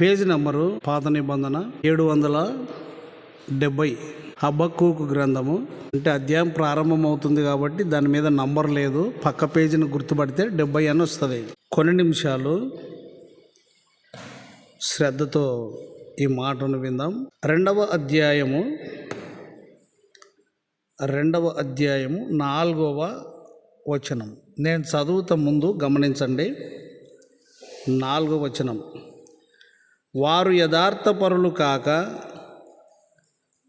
Page number పాత నిబంధన ఏడు వందల డెబ్బై హబ్బక్కూకు గ్రంథము. అంటే అధ్యాయం ప్రారంభమవుతుంది కాబట్టి దాని మీద నంబర్ లేదు. పక్క పేజీని గుర్తుపడితే డెబ్బై అని వస్తుంది. కొన్ని నిమిషాలు శ్రద్ధతో ఈ మాటను విందాం. రెండవ అధ్యాయము రెండవ అధ్యాయము నాలుగవ వచనం. నేను చదువుతా ముందు గమనించండి. నాలుగవ వచనం. వారు యథార్థపరులు కాక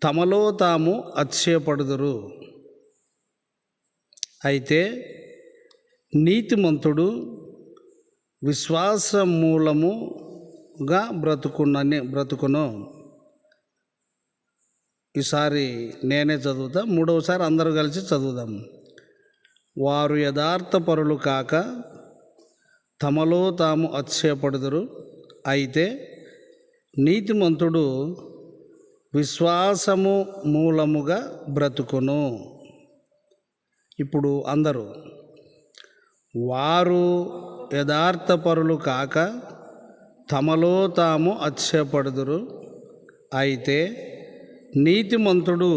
తమలో తాము అతిశయపడుదురు. అయితే నీతిమంతుడు విశ్వాస మూలముగా బ్రతుకునని బ్రతుకును. ఈసారి నేనే చదువుతా మూడవసారి అందరూ కలిసి చదువుదాం. వారు యథార్థపరులు కాక తమలో తాము అతిశయపడుదురు. అయితే నీతిమంతుడు విశ్వాసము మూలముగా బ్రతుకును. ఇప్పుడు అందరూ వారు యథార్థపరులు కాక తమలో తాము అతిశయపడుదురు. అయితే నీతిమంతుడు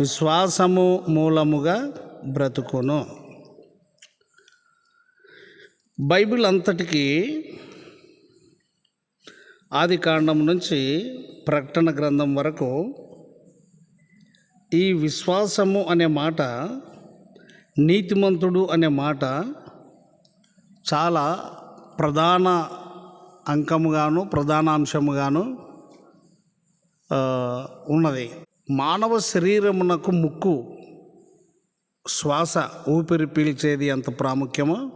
విశ్వాసము మూలముగా బ్రతుకును. బైబిల్ అంతటికీ ఆది కాండం నుంచి ప్రకటన గ్రంథం వరకు ఈ విశ్వాసము అనే మాట నీతిమంతుడు అనే మాట చాలా ప్రధాన అంకముగాను ప్రధాన అంశముగాను ఉన్నది. మానవ శరీరమునకు ముక్కు శ్వాస ఊపిరి పీల్చేది ఎంత ప్రాముఖ్యమో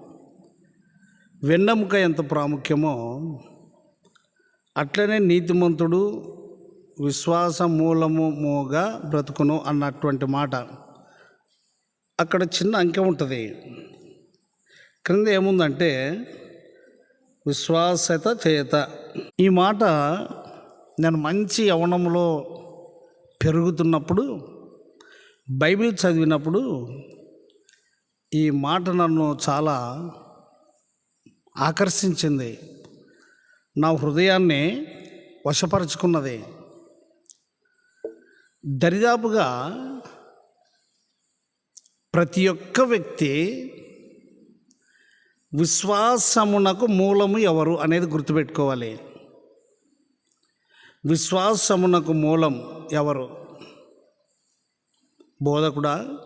వెన్నెముక ఎంత ప్రాముఖ్యమో అట్లనే నీతిమంతుడు విశ్వాస మూలముగా బ్రతుకును అన్నటువంటి మాట. అక్కడ చిన్న అంకె ఉంటుంది. క్రింద ఏముందంటే విశ్వాసత చేత. ఈ మాట నేను మంచి యవనంలో పెరుగుతున్నప్పుడు బైబిల్ చదివినప్పుడు ఈ మాట నన్ను చాలా ఆకర్షించింది. నా హృదయాన్ని వశపరుచుకున్నది. దరిదాపుగా ప్రతి ఒక్క వ్యక్తి విశ్వాసమునకు మూలము ఎవరు అనేది గుర్తుపెట్టుకోవాలి. విశ్వాసమునకు మూలం ఎవరు? బోధకుడా?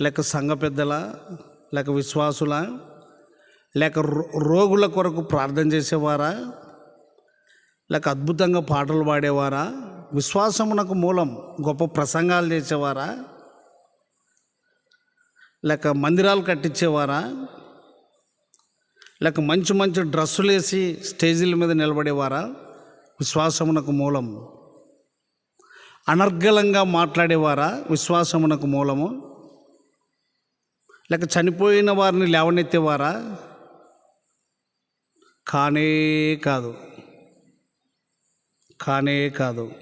లేక సంఘ పెద్దల? లేక విశ్వాసులా? లేక రో- రోగుల కొరకు ప్రార్థన చేసేవారా? లేక అద్భుతంగా పాటలు పాడేవారా? విశ్వాసమునకు మూలం గొప్ప ప్రసంగాలు చేసేవారా? లేక మందిరాలు కట్టించేవారా? లేక మంచి మంచి డ్రెస్సులు వేసి స్టేజీల మీద నిలబడేవారా? విశ్వాసమునకు మూలం. అనర్గళంగా మాట్లాడేవారా? విశ్వాసమునకు మూలము. లేక చనిపోయిన వారిని లేవనెత్తేవారా? కానే కాదు. కానే కాదు.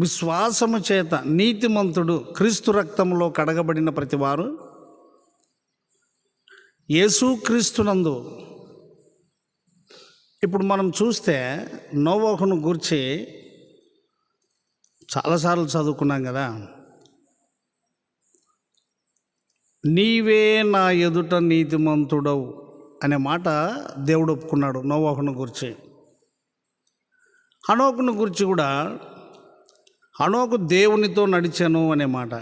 విశ్వాసము చేత నీతిమంతుడు క్రీస్తు రక్తంలో కడగబడిన ప్రతివారు యేసుక్రీస్తునందు ఇప్పుడు మనం చూస్తే నోవోహును గురించి చాలాసార్లు చదువుకున్నాం కదా. నీవే నా ఎదుట నీతిమంతుడవు అనే మాట దేవుడు ఒప్పుకున్నాడు నోవాహును గురించి. హనోకును గురించి కూడా హనోకు దేవునితో నడిచాను అనే మాట.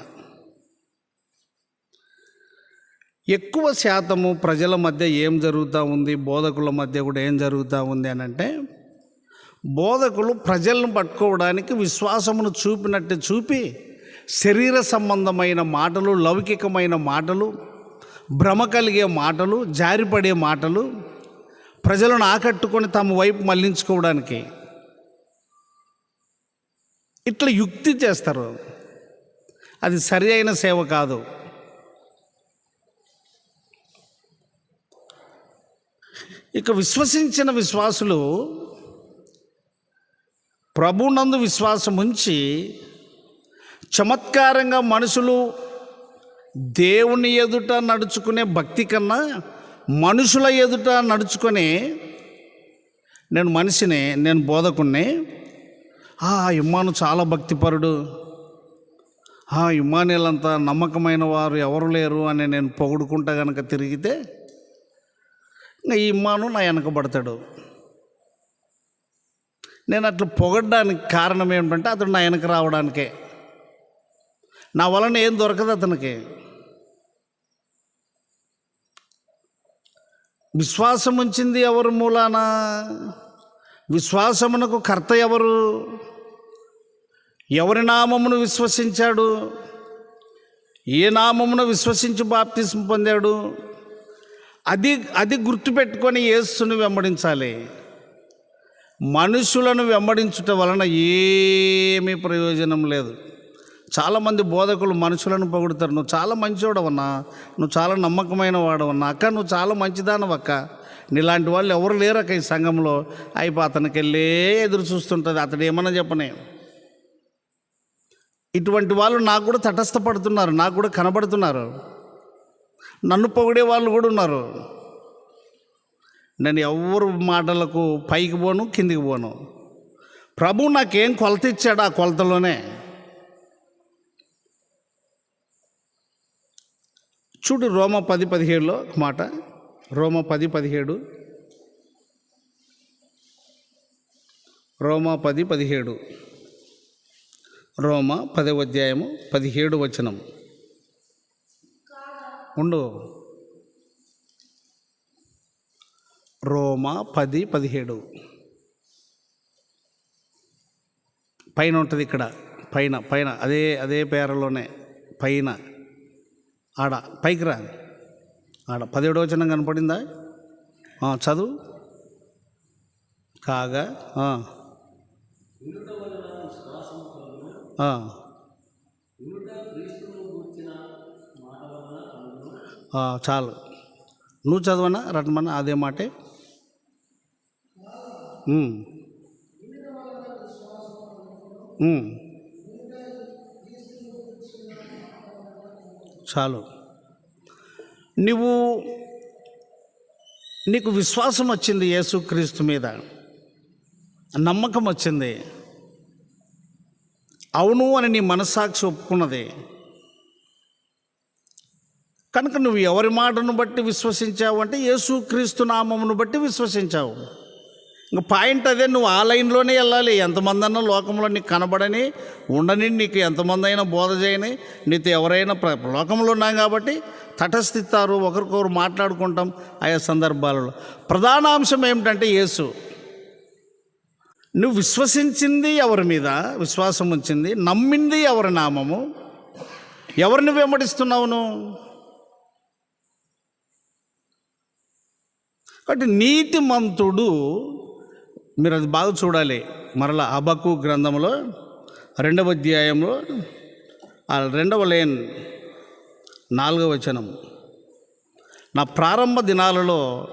ఎక్కువ శాతము ప్రజల మధ్య ఏం జరుగుతూ ఉంది? బోధకుల మధ్య కూడా ఏం జరుగుతూ ఉంది అని అంటే బోధకులు ప్రజలను పట్టుకోవడానికి విశ్వాసమును చూపినట్టు చూపి శరీర సంబంధమైన మాటలు లౌకికమైన మాటలు భ్రమ కలిగే మాటలు జారిపడే మాటలు ప్రజలను ఆకట్టుకొని తమ వైపు మళ్ళించుకోవడానికి ఇట్లా యుక్తి చేస్తారు. అది సరి అయిన సేవ కాదు. ఇక విశ్వసించిన విశ్వాసులు ప్రభునందు విశ్వాసం ఉంచి చమత్కారంగా మనుషులు దేవుని ఎదుట నడుచుకునే భక్తి కన్నా మనుషుల ఎదుట నడుచుకొని నేను మనిషిని నేను బోధకుణ్ణి. ఆ ఇమ్మాను చాలా భక్తిపరుడు. ఆ ఇమ్మానేలంతా నమ్మకమైన వారు ఎవరు లేరు అని నేను పొగుడుకుంటా కనుక తిరిగితే ఇంకా ఈ ఇమ్మాను నా వెనకబడతాడు. నేను అట్లా పొగడ్డానికి కారణం ఏమిటంటే అతడు నా వెనక రావడానికే. నా వలన ఏం దొరకదు అతనికి. విశ్వాసం ఉంచింది ఎవరు మూలాన? విశ్వాసమునకు కర్త ఎవరు? ఎవరి నామమును విశ్వసించాడు? ఏ నామమును విశ్వసించి బాప్తిసం పొందాడు? అది అది గుర్తుపెట్టుకొని యేసుని వెంబడించాలి. మనుషులను వెంబడించుట వలన ఏమీ ప్రయోజనం లేదు. చాలామంది బోధకులు మనుషులను పొగుడుతారు. నువ్వు చాలా మంచివాడవన్నా నువ్వు చాలా నమ్మకమైన వాడవన్నా అక్క నువ్వు చాలా మంచిదానవక్క. నీలాంటి వాళ్ళు ఎవరు లేరక్క ఈ సంఘంలో. అయిపో అతనికి వెళ్ళే ఎదురు చూస్తుంటుంది. అతడు ఏమన్నా చెప్పనే. ఇటువంటి వాళ్ళు నాకు కూడా తటస్థపడుతున్నారు నాకు కూడా కనబడుతున్నారు. నన్ను పొగిడే వాళ్ళు కూడా ఉన్నారు. నేను ఎవరు మాటలకు పైకి పోను కిందికి పోను. ప్రభు నాకేం కొలత ఇచ్చాడు ఆ కొలతలోనే. చూడు రోమ పది పదిహేడులో ఒక మాట. రోమ పది పదిహేడు. రోమ పది పదిహేడు. రోమ పదవ అధ్యాయము పదిహేడు వచనం. ఉండు. రోమ పది పదిహేడు. పైన ఉంటుంది ఇక్కడ. పైన పైన అదే అదే పేరలోనే. పైన. ఆడ పైకి రా. ఆడ పదిహేడో వచనం కనపడిందా? చదువు. కాగా చాలు. నువ్వు చదవనా? రటమన్నా అదే మాటే. ఉమ్. చాలు. నువ్వు నీకు విశ్వాసం వచ్చింది యేసుక్రీస్తు మీద. నమ్మకం వచ్చింది. అవును అని నీ మనస్సాక్షి ఒప్పుకున్నది. కనుక నువ్వు ఎవరి మాటను బట్టి విశ్వసించావు అంటే యేసుక్రీస్తు నామమును బట్టి విశ్వసించావు. పాయింట్ అదే నువ్వు ఆ లైన్లోనే వెళ్ళాలి. ఎంతమంది అన్నా లోకంలో నీకు కనబడని ఉండని నీకు ఎంతమంది అయినా బోధ చేయని నీతో ఎవరైనా ప్ర లోకంలో ఉన్నాం కాబట్టి తటస్థిస్తారు ఒకరికొకరు మాట్లాడుకుంటాం ఆయా సందర్భాలలో. ప్రధాన అంశం ఏమిటంటే యేసు. నువ్వు విశ్వసించింది ఎవరి మీద? విశ్వాసం ఉంచింది. నమ్మింది ఎవరి నామము? ఎవరిని వెంబడిస్తున్నావు నువ్వు? కాబట్టి నీతిమంతుడు మీరు అది బాగా చూడాలి. మరలా అబకు గ్రంథంలో రెండవ అధ్యాయంలో ఆ రెండవ లేన్ నాలుగవ వచనం నా ప్రారంభ దినాలలో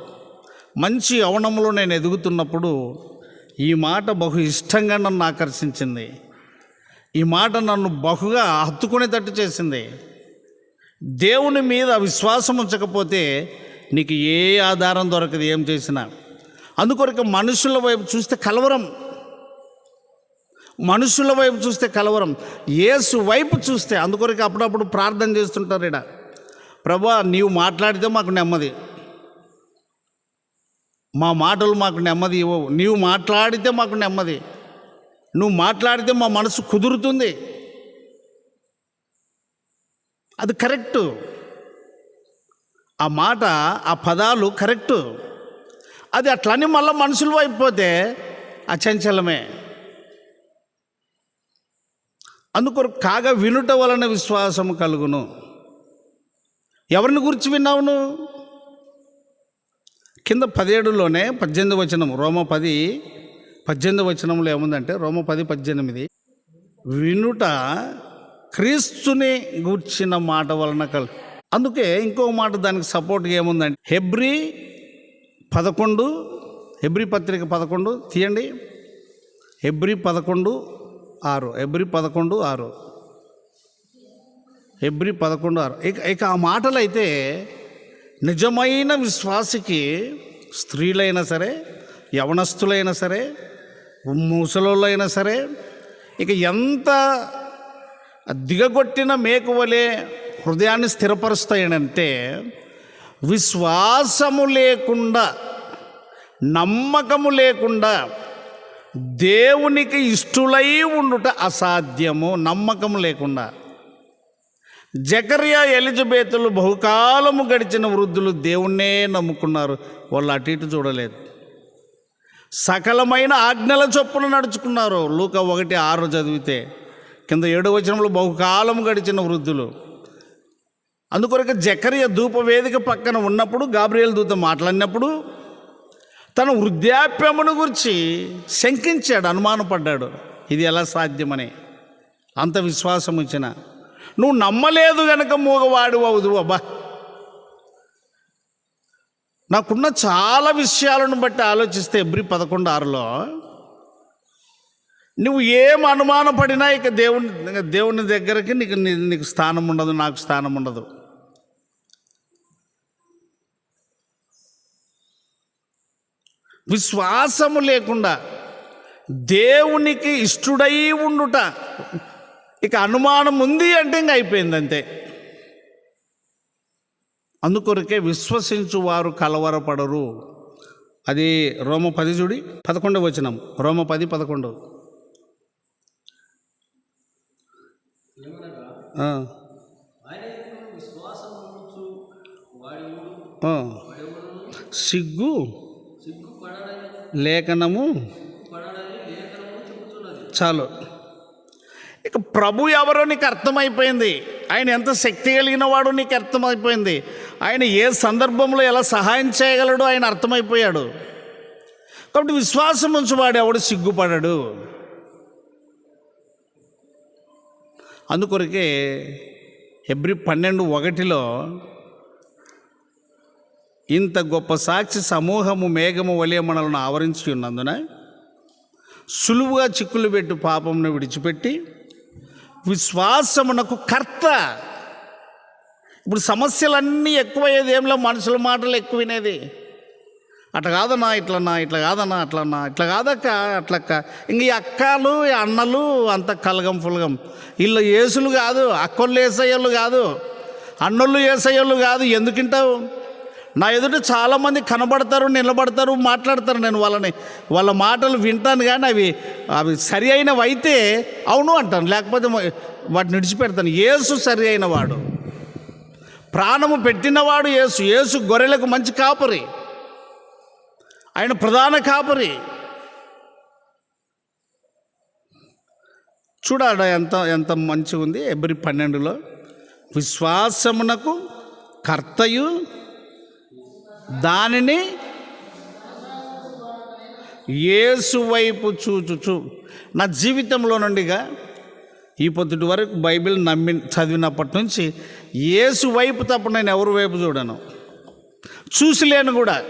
మంచి యవనంలో నేను ఎదుగుతున్నప్పుడు ఈ మాట బహు ఇష్టంగా నన్ను ఆకర్షించింది. ఈ మాట నన్ను బహుగా హత్తుకునేటట్టు చేసింది. దేవుని మీద విశ్వాసం ఉంచకపోతే నీకు ఏ ఆధారం దొరకదు ఏం చేసినా. అందుకొరకు మనుషుల వైపు చూస్తే కలవరం. మనుషుల వైపు చూస్తే కలవరం. ఏసు వైపు చూస్తే అందుకొరకు అప్పుడప్పుడు ప్రార్థన చేస్తుంటారు ఇడ ప్రభా నీవు మాట్లాడితే మాకు నెమ్మది. మా మాటలు మాకు నెమ్మది ఇవ్వవు నీవు మాట్లాడితే మాకు నెమ్మది. నువ్వు మాట్లాడితే మా మనసు కుదురుతుంది. అది కరెక్టు. ఆ మాట ఆ పదాలు కరెక్టు. అది అట్లని మళ్ళీ మనుషులు అయిపోతే అచంచలమే. అందుకొరకు కాగా వినుట వలన విశ్వాసం కలుగును. ఎవరిని గురించి విన్నావు నువ్వు? కింద పదిహేడులోనే పద్దెనిమిది వచనం రోమ పది పద్దెనిమిది వచనంలో ఏముందంటే రోమ పది పద్దెనిమిది. వినుట క్రీస్తుని గూర్చిన మాట వలన కలు అందుకే ఇంకో మాట దానికి సపోర్ట్గా ఏముందంటే హెబ్రి పదకొండు హెబ్రి పత్రిక పదకొండు తీయండి. ఎబ్రి పదకొండు ఆరు. ఎబ్రి పదకొండు ఆరు. ఎబ్రి పదకొండు ఆరు. ఇక ఇక ఆ మాటలు అయితే నిజమైన విశ్వాసికి స్త్రీలైనా సరే యవనస్తులైనా సరే ముసలోళ్ళైనా సరే ఇక ఎంత దిగగొట్టిన మేకువలే హృదయాన్ని స్థిరపరుస్తాయనంటే విశ్వాసము లేకుండా నమ్మకము లేకుండా దేవునికి ఇష్టులై ఉండుట అసాధ్యము నమ్మకం లేకుండా. జకరియా ఎలిజబేతులు బహుకాలము గడిచిన వృద్ధులు దేవుణ్ణే నమ్ముకున్నారు. వాళ్ళు అటు ఇటు చూడలేదు. సకలమైన ఆజ్ఞల చొప్పున నడుచుకున్నారు. లూక ఒకటి ఆరు చదివితే కింద ఏడు వచనంలో బహుకాలం గడిచిన వృద్ధులు అందుకొరకు జకరియ ధూపవేదిక పక్కన ఉన్నప్పుడు గాబ్రియల్ దూత మాట్లాడినప్పుడు తన వృద్ధాప్యమును గురించి శంకించాడు అనుమానపడ్డాడు. ఇది ఎలా సాధ్యమని? అంత విశ్వాసం ఇచ్చిన నువ్వు నమ్మలేదు గనక మూగవాడు అవుదు అబ్బా! నాకున్న చాలా విషయాలను బట్టి ఆలోచిస్తే ఎబ్రి పదకొండు ఆరులో నువ్వు ఏం అనుమానపడినా ఇక దేవుని దేవుని దగ్గరికి నీకు నీకు స్థానం ఉండదు నాకు స్థానం ఉండదు విశ్వాసము లేకుండా దేవునికి ఇష్టడై ఉండుట. ఇక అనుమానం ఉంది అంటే ఇంక అయిపోయింది అంతే అందుకొరకే విశ్వసించు వారు కలవరపడరు. అది రోమ పది చూడి పదకొండు వచనం. రోమ పది పదకొండు. ఆ. ఆ. సిగ్గు. లేఖనము చాలు. ఇక ప్రభు ఎవరో నీకు అర్థమైపోయింది. ఆయన ఎంత శక్తి కలిగిన వాడో నీకు అర్థమైపోయింది. ఆయన ఏ సందర్భంలో ఎలా సహాయం చేయగలడో ఆయన అర్థమైపోయాడు. కాబట్టి విశ్వాసం ఉంచువాడు ఎవడు సిగ్గుపడడు. అందుకొరకే ఎబ్రి పన్నెండు ఒకటిలో ఇంత గొప్ప సాక్షి సమూహము మేఘము వలె మనలను ఆవరించి ఉన్నందున సులువుగా చిక్కులు పెట్టు పాపమును విడిచిపెట్టి విశ్వాసమునకు కర్త. ఇప్పుడు సమస్యలన్నీ ఎక్కువయ్యేది ఏంలో మనుషుల మాటలు ఎక్కువ వినేది అట్లా కాదన్నా ఇట్లన్నా ఇట్లా కాదన్నా అట్లన్నా ఇట్లా కాదక్క అట్లక్క. ఇంక ఈ అక్కలు ఈ అన్నలు అంత కలగం ఫులగం. వీళ్ళు ఏసులు కాదు అక్కోళ్ళు ఏసయ్యోళ్ళు కాదు అన్నోళ్ళు ఏసయ్యోళ్ళు కాదు ఎందుకింటావు? నా ఎదుట చాలామంది కనబడతారు నిలబడతారు మాట్లాడతారు నేను వాళ్ళని. వాళ్ళ మాటలు వింటాను కానీ అవి అవి సరి అయినవి అయితే అవును అంటాను. లేకపోతే వాటిని విడిచిపెడతాను. ఏసు సరి అయిన వాడు ప్రాణము పెట్టినవాడు ఏసు ఏసు గొర్రెలకు మంచి కాపరి. ఆయన ప్రధాన కాపరి. చూడాడ ఎంత ఎంత మంచిగా ఉంది ఎబ్రి పన్నెండులో. విశ్వాసమునకు కర్తయు దానిని యేసు వైపు చూచుచు. నా జీవితంలో నుండిగా ఈ పొద్దుటి వరకు బైబిల్ నమ్మి చదివినప్పటి నుంచి యేసు వైపు తప్ప నేను ఎవరి వైపు చూడను. చూసిలేను కూడా.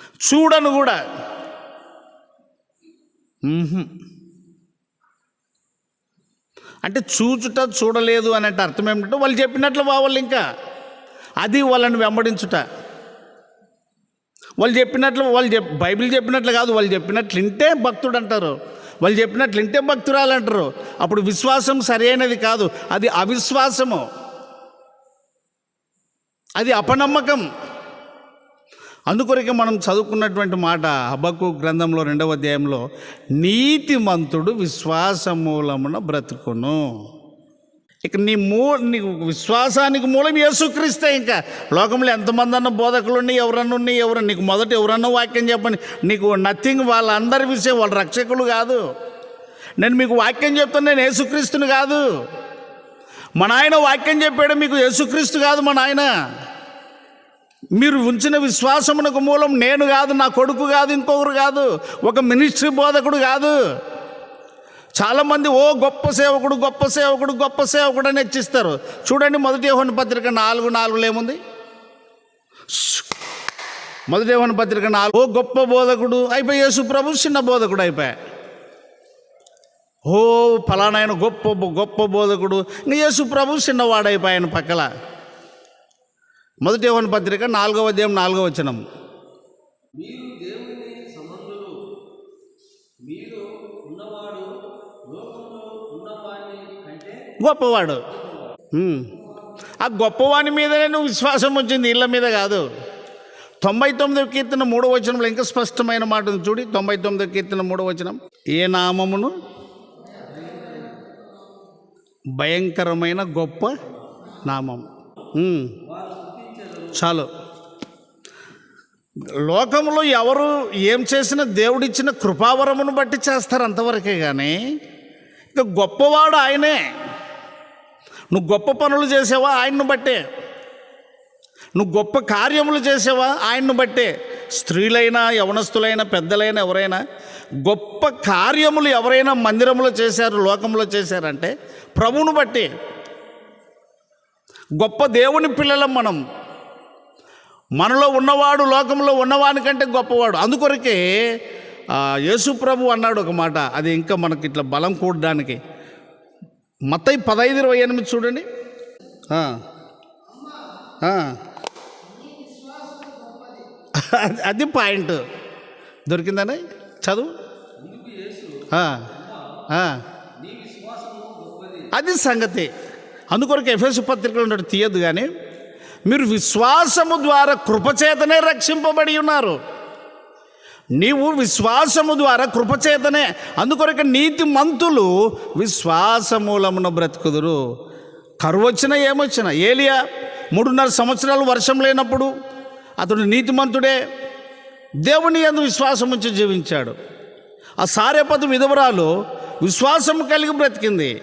చూడను కూడా. అంటే చూచుట చూడలేదు అనేట అర్థం ఏమిటంటే వాళ్ళు చెప్పినట్లు వాళ్ళు ఇంకా. అది వాళ్ళని వెంబడించుట. వాళ్ళు చెప్పినట్లు వాళ్ళు చెప్ బైబిల్ చెప్పినట్లు కాదు వాళ్ళు చెప్పినట్లు వింటే భక్తుడు అంటారు వాళ్ళు చెప్పినట్లు వింటే భక్తురాలు అంటారు అప్పుడు విశ్వాసం సరైనది కాదు. అది అవిశ్వాసము. అది అపనమ్మకం. అందుకొరకే మనం చదువుకున్నటువంటి మాట హబక్కు గ్రంథంలో రెండవ అధ్యాయంలో నీతిమంతుడు విశ్వాసమూలమున బ్రతుకును. ఇక నీ మూ నీకు విశ్వాసానికి మూలం యేసుక్రీస్తే ఇంకా. లోకంలో ఎంతమంది అన్న బోధకులు ఉన్నాయి ఎవరన్నా ఉన్నాయి ఎవరు నీకు మొదట ఎవరన్నా వాక్యం చెప్పండి. నీకు నథింగ్ వాళ్ళందరి విషయం వాళ్ళ రక్షకులు కాదు. నేను మీకు వాక్యం చెప్తాను నేను యేసుక్రీస్తుని కాదు. మా నాయన వాక్యం చెప్పాడు మీకు యేసుక్రీస్తు కాదు మా నాయన. మీరు ఉంచిన విశ్వాసమునకు మూలం నేను కాదు నా కొడుకు కాదు ఇంకొకరు కాదు. ఒక మినిస్ట్రీ బోధకుడు కాదు. చాలామంది ఓ గొప్ప సేవకుడు గొప్ప సేవకుడు గొప్ప సేవకుడు అని హెచ్చిస్తారు. చూడండి మొదటి యోహన పత్రిక నాలుగు నాలుగులో ఏముంది? మొదటి యోహన పత్రిక నాలుగు ఓ గొప్ప బోధకుడు అయిపోయి యేసు ప్రభు చిన్న బోధకుడు అయిపోయా. ఓ ఫలానాయన గొప్ప గొప్ప బోధకుడు ఇంకా యేసు ప్రభు చిన్నవాడైపోయాను పక్కల. మొదటి యోహాను పత్రిక నాలుగవ అధ్యాయం నాలుగవ వచనం మీరు దేవుని గొప్పవాడు. ఆ గొప్పవాని మీదనే నువ్వు విశ్వాసం వచ్చింది ఇళ్ళ మీద కాదు. తొంభై తొమ్మిది కీర్తన మూడో వచనంలో ఇంకా స్పష్టమైన మాట ఉంది చూడి. తొంభై తొమ్మిది కీర్తన మూడో వచనం. ఏ నామమును? భయంకరమైన గొప్ప నామం. చాలు. లోకంలో ఎవరు ఏం చేసినా దేవుడిచ్చిన కృపావరమును బట్టి చేస్తారు అంతవరకే కానీ ఇక గొప్పవాడు ఆయనే. నువ్వు గొప్ప పనులు చేసావా? ఆయన్ను బట్టే. నువ్వు గొప్ప కార్యములు చేసావా? ఆయన్ను బట్టే. స్త్రీలైనా యవనస్తులైనా పెద్దలైనా ఎవరైనా గొప్ప కార్యములు ఎవరైనా మందిరంలో చేశారు లోకంలో చేశారంటే ప్రభువును బట్టి. గొప్ప దేవుని పిల్లలం మనం. మనలో ఉన్నవాడు లోకంలో ఉన్నవానికంటే గొప్పవాడు. అందుకొరకే యేసు ప్రభు అన్నాడు ఒక మాట. అది ఇంకా మనకి ఇట్లా బలం కూడడానికి. మత్తయి పదహైదు ఇరవై ఎనిమిది చూడండి. అది- పాయింట్. దొరికిందని? చదువు? అది సంగతి. అందుకొరకు ఎఫ్ఎస్ పత్రికలు ఉన్నట్టు తీయద్దు కానీ మీరు విశ్వాసము ద్వారా కృపచేతనే రక్షింపబడి ఉన్నారు. నీవు విశ్వాసము ద్వారా కృపచేతనే అందుకొరకు నీతి మంతులు విశ్వాసమూలమున బ్రతుకుదురు. కరువు వచ్చినా ఏమొచ్చినా? ఏలియా మూడున్నర సంవత్సరాలు వర్షం లేనప్పుడు అతడు నీతిమంతుడే. దేవుని అందు విశ్వాసం ఉంచి జీవించాడు. ఆ సారేపతి విధవరాలు విశ్వాసం కలిగి బ్రతికింది.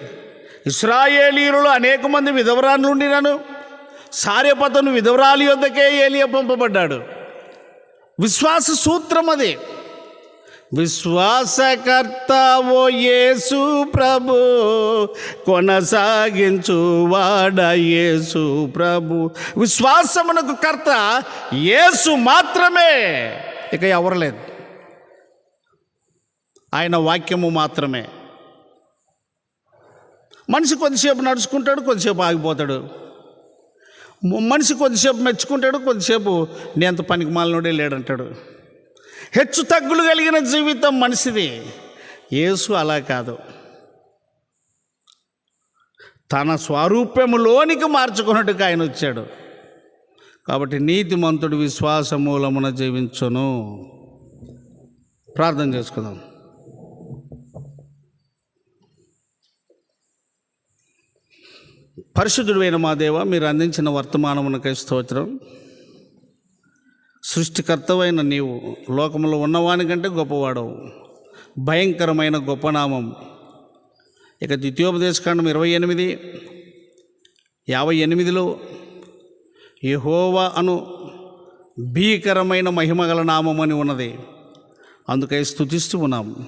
ఇస్రాయేలీయులలో అనేక మంది విధవరాలు ఉండినను సారేపతను విధవరాలు యొద్దకే ఏలియా పంపబడ్డాడు. విశ్వాస సూత్రం అది. విశ్వాసకర్త ఓ యేసు ప్రభు కొనసాగించు వాడ యేసు ప్రభు. విశ్వాసమునకు కర్త యేసు మాత్రమే. ఇక ఎవరు లేదు ఆయన వాక్యము మాత్రమే. మనిషి కొద్దిసేపు నడుచుకుంటాడు కొద్దిసేపు ఆగిపోతాడు. మనిషి కొద్దిసేపు మెచ్చుకుంటాడు కొద్దిసేపు నేను పనికి మాలినోడే లేడంటాడు. హెచ్చు తగ్గులు కలిగిన జీవితం మనిషిది. యేసు అలా కాదు. తన స్వరూపములోనికి మార్చుకున్నట్టుగా ఆయన వచ్చాడు. కాబట్టి నీతిమంతుడు విశ్వాస మూలమున జీవించును. ప్రార్థన చేసుకుందాం. పరిశుద్ధుడైన మా దేవ మీరు అందించిన వర్తమానమునకై స్తోత్రం. సృష్టికర్తవైన నీవు లోకంలో ఉన్నవానికంటే గొప్పవాడవు. భయంకరమైన గొప్ప నామం. ఇక ద్వితీయోపదేశకాండం ఇరవై ఎనిమిది యాభై ఎనిమిదిలో యహోవా అను భీకరమైన మహిమగల నామం అని ఉన్నది. అందుకై స్థుతిస్తూ ఉన్నాం.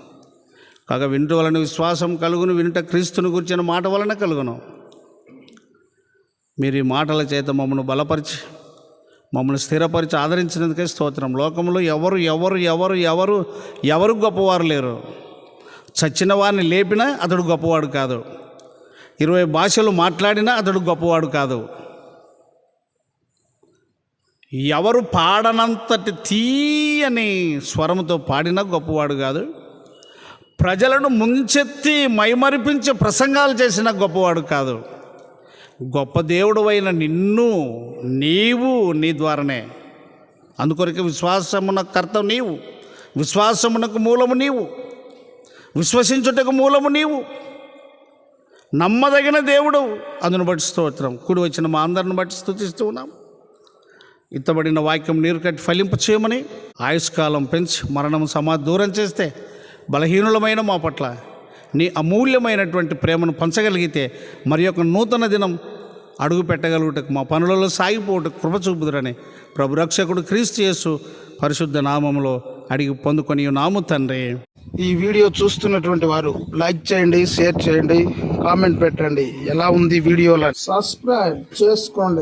కాగా వింటు వలన విశ్వాసం కలుగును వినుట క్రీస్తుని గురించిన మాట వలన కలుగును. మీరు ఈ మాటల చేత మమ్మల్ని బలపరిచి మమ్మల్ని స్థిరపరిచి ఆదరించినందుకే స్తోత్రం. లోకంలో ఎవరు ఎవరు ఎవరు ఎవరు ఎవరు గొప్పవారు లేరు. చచ్చిన వారిని లేపినా అతడు గొప్పవాడు కాదు. ఇరవై భాషలు మాట్లాడినా అతడు గొప్పవాడు కాదు. ఎవరు పాడనంతటి తీయని స్వరంతో పాడినా గొప్పవాడు కాదు. ప్రజలను ముంచెత్తి మైమరిపించే ప్రసంగాలు చేసిన గొప్పవాడు కాదు. గొప్ప దేవుడు అయిన నిన్ను నీవు నీ ద్వారానే. అందుకొరకు విశ్వాసమున కర్త నీవు విశ్వాసమునకు మూలము నీవు విశ్వసించుటకు మూలము నీవు. నమ్మదగిన దేవుడు అందును బట్టి స్తోత్రం. కూడి వచ్చిన మా అందరిని బట్టి స్థుతిస్తూ ఉన్నాం. ఇత్తబడిన వాక్యం నీరు కట్టి ఫలింప చేయమని ఆయుష్కాలం పెంచి మరణం సమా దూరం చేస్తే బలహీనులమైన మా పట్ల నీ అమూల్యమైనటువంటి ప్రేమను పంచగలిగితే మరి యొక్క నూతన దినం అడుగు పెట్టగలుగుటకు మా పనులలో సాగిపోవటకు కృప చూపుదురని ప్రభు రక్షకుడు క్రీస్తు యేసు పరిశుద్ధ నామంలో అడిగి పొందుకొని నాము తండ్రి. ఈ వీడియో చూస్తున్నటువంటి వారు లైక్ చేయండి షేర్ చేయండి కామెంట్ పెట్టండి. ఎలా ఉంది వీడియోలో? సబ్స్క్రైబ్ చేసుకోండి.